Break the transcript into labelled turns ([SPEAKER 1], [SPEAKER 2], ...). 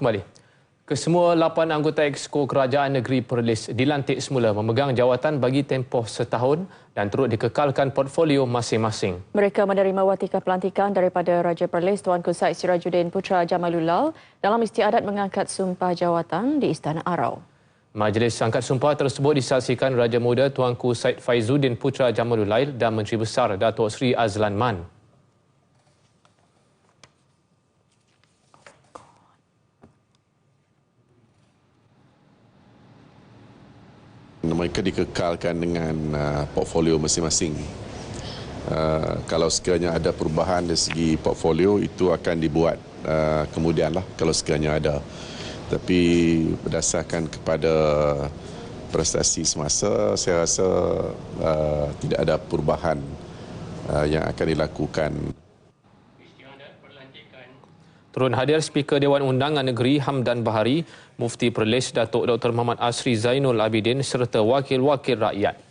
[SPEAKER 1] Kembali. Kesemua lapan anggota Exco Kerajaan Negeri Perlis dilantik semula memegang jawatan bagi tempoh setahun dan turut dikekalkan portfolio masing-masing.
[SPEAKER 2] Mereka menerima watika pelantikan daripada Raja Perlis Tuanku Said Sirajuddin Putra Jamalulal dalam istiadat mengangkat sumpah jawatan di Istana Arau.
[SPEAKER 1] Majlis angkat sumpah tersebut disaksikan Raja Muda Tuanku Said Faizuddin Putra Jamalulail dan Menteri Besar Datuk Seri Azlan Man.
[SPEAKER 3] Mereka dikekalkan dengan uh, portfolio masing-masing. Uh, kalau sekiranya ada perubahan dari segi portfolio itu akan dibuat uh, kemudianlah kalau sekiranya ada. Tapi berdasarkan kepada prestasi semasa saya rasa uh, tidak ada perubahan uh, yang akan dilakukan.
[SPEAKER 1] Turun hadir Speaker Dewan Undangan Negeri Hamdan Bahari, Mufti Perlis Datuk Dr. Muhammad Asri Zainul Abidin serta wakil-wakil rakyat.